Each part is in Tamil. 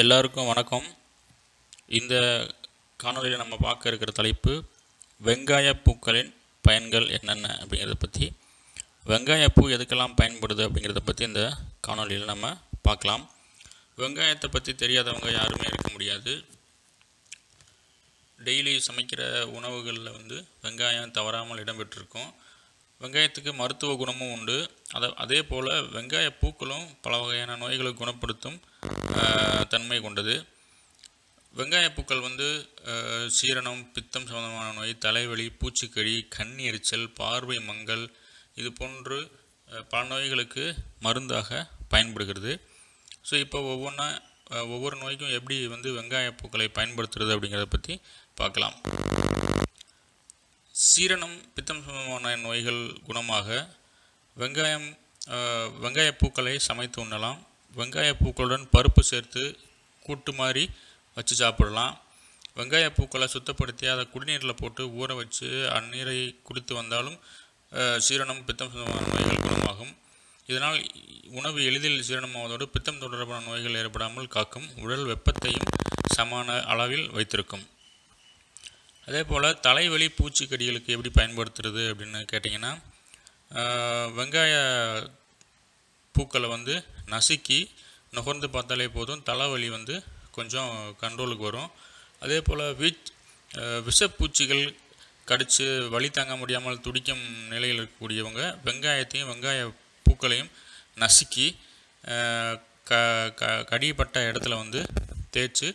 எல்லாருக்கும் வணக்கம். இந்த காணொலியில் நம்ம பார்க்க இருக்கிற தலைப்பு வெங்காய பூக்களின் பயன்கள் என்னென்ன அப்படிங்கிறத பற்றி வெங்காயப்பூ பூ எதுக்கெல்லாம் பயன்படுது அப்படிங்கிறத பற்றி இந்த காணொலியில் நம்ம பார்க்கலாம். வெங்காயத்தை பற்றி தெரியாதவங்க யாருமே இருக்க முடியாது. டெய்லி சமைக்கிற உணவுகளில் வந்து வெங்காயம் தவறாமல் இடம்பெற்றிருக்கும். வெங்காயத்துக்கு மருத்துவ குணமும் உண்டு. அதை அதே போல் வெங்காய பூக்களும் பல வகையான நோய்களை குணப்படுத்தும். தன்மை கொண்டது. வெங்காயப்பூக்கள் வந்து சீரணம் பித்தம் சம்பந்தமான நோய் தலைவலி பூச்சிக்கடி கண் எரிச்சல் பார்வை மங்கல் இது போன்று பல நோய்களுக்கு மருந்தாக பயன்படுகிறது. ஸோ இப்போ ஒவ்வொன்றா ஒவ்வொரு நோய்க்கும் எப்படி வந்து வெங்காய பூக்களை பயன்படுத்துறது அப்படிங்கிறத பற்றி பார்க்கலாம். சீரணம் பித்தம் சம்பந்தமான நோய்கள் குணமாக வெங்காயம் வெங்காயப்பூக்களை வெங்காய பூக்களை சமைத்து உண்ணலாம். வெங்காய பூக்களுடன் பருப்பு சேர்த்து கூட்டு மாதிரி வச்சு சாப்பிடலாம். வெங்காய பூக்களை சுத்தப்படுத்தி அதை குடிநீரில் போட்டு ஊற வச்சு அந்நீரை குடித்து வந்தாலும் சீரணம் பித்தம் சம்பந்தமான நோய்கள் குணமாகும். இதனால் உணவு எளிதில் சீரணமாவதோடு பித்தம் தொடர்பான நோய்கள் ஏற்படாமல் காக்கும். உடல் வெப்பத்தையும் சமான அளவில் வைத்திருக்கும். அதே போல் தலைவலி பூச்சிக்கடிகளுக்கு எப்படி பயன்படுத்துறது அப்படின்னு கேட்டிங்கன்னா வெங்காய பூக்களை வந்து நசுக்கி நுகர்ந்து பார்த்தாலே போதும் தலைவலி வந்து கொஞ்சம் கண்ட்ரோலுக்கு வரும். அதே போல் வீச் விஷப்பூச்சிகள் கடித்து வலி தாங்க முடியாமல் துடிக்கும் நிலையில் இருக்கக்கூடியவங்க வெங்காயத்தையும் வெங்காய பூக்களையும் நசுக்கி க க கடிப்பட்ட இடத்துல வந்து தேய்ச்சி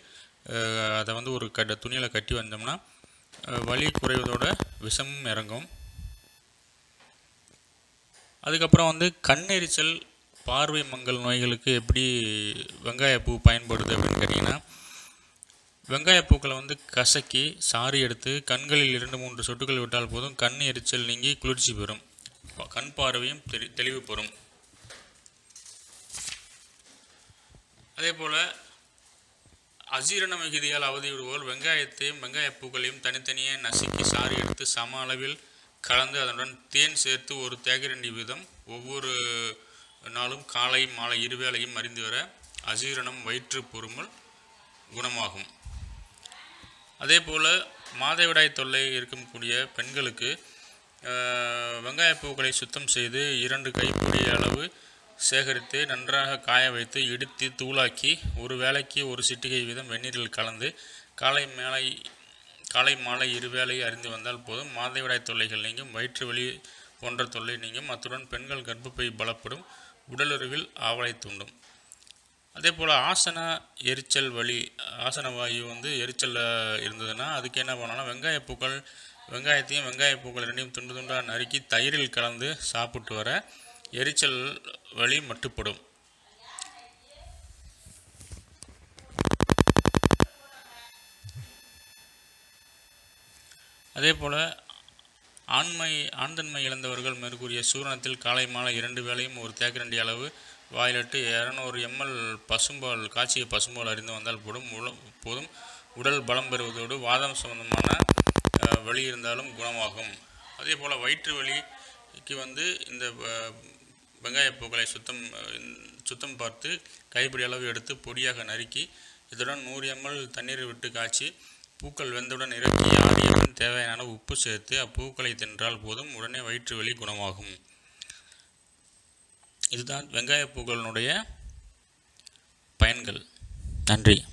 அதை வந்து ஒரு கட்ட துணியில் கட்டி வந்தோம்னா வலி குறைவதோட விஷமும் இறங்கும். அதுக்கப்புறம் வந்து கண்ணெரிச்சல் பார்வை மங்கல் நோய்களுக்கு எப்படி வெங்காயப்பூ பயன்படுது அப்படின்னு கேட்டிங்கன்னா வெங்காயப்பூக்களை வந்து கசக்கி சாறு எடுத்து கண்களில் இரண்டு மூன்று சொட்டுகள் விட்டால் போதும். கண் எரிச்சல் நீங்கி குளிர்ச்சி பெறும். கண் பார்வையும் தெளி தெளிவு பெறும். அதே போல் அஜீரண மிகுதியால் அவதியுறுவோர் வெங்காயத்தையும் வெங்காயப் பூக்களையும் தனித்தனியே நசுக்கி சாறு எடுத்து சம அளவில் கலந்து அதனுடன் தேன் சேர்த்து ஒரு தேக்கரண்டி வீதம் ஒவ்வொரு நாளும் காலை மாலை இருவேளையும் அறிந்து வர அஜீரணம் வயிற்று பொறுமல் குணமாகும். அதே போல் மாதவிடாய் தொல்லை இருக்கக்கூடிய பெண்களுக்கு வெங்காயப்பூக்களை பூக்களை சுத்தம் செய்து இரண்டு கைப்பிடி அளவு சேகரித்து நன்றாக காய வைத்து இடித்து தூளாக்கி ஒரு வேளைக்கு ஒரு சிட்டிகை வீதம் வெந்நீரில் கலந்து காலை மேலை காலை மாலை இருவேளை அறிந்து வந்தால் போதும். மாதவிடாய் தொல்லைகள் நீங்கும் வயிற்று வலி போன்ற தொல்லை நீங்கும். அத்துடன் பெண்கள் கர்ப்பப்பை பலப்படும். உடலுறவில் ஆவலை தூண்டும். அதே போல் ஆசன எரிச்சல் வலி ஆசன வாயு வந்து எரிச்சலில் இருந்ததுன்னா அதுக்கு என்ன பண்ணோன்னா வெங்காய பூக்கள் வெங்காயத்தையும் வெங்காய பூக்கள் ரெண்டையும் துண்டு துண்டாக நறுக்கி தயிரில் கலந்து சாப்பிட்டு வர எரிச்சல் வலி மட்டுப்படும். அதே போல் ஆண்மை ஆண்தன்மை இழந்தவர்கள் மேற்கூறிய சூரணத்தில் காலை மாலை இரண்டு வேளையும் ஒரு தேக்கரண்டி அளவு வாயிலிட்டு இரநூறு எம்எல் பசும்பால் காய்ச்சிய பசும்பால் அறிந்து வந்தால் போடும் உல- போதும். உடல் பலம் பெறுவதோடு வாதம் சம்பந்தமான வலி இருந்தாலும் குணமாகும். அதே போல் வயிற்று வலிக்கு வந்து இந்த அஹ், வெங்காயப் பூக்களை சுத்தம் சுத்தம் பார்த்து கைப்பிடி அளவு எடுத்து பொடியாக நறுக்கி இதுடன் நூறு எம்எல் தண்ணீர் விட்டு காய்ச்சி பூக்கள் வெந்தவுடன் இறக்கி ஆறிய தேவையான உப்பு சேர்த்து அப்பூக்களை தின்றால் போதும் உடனே வயிற்று வலி குணமாகும். இதுதான் வெங்காய பூக்களினுடைய பயன்கள். நன்றி.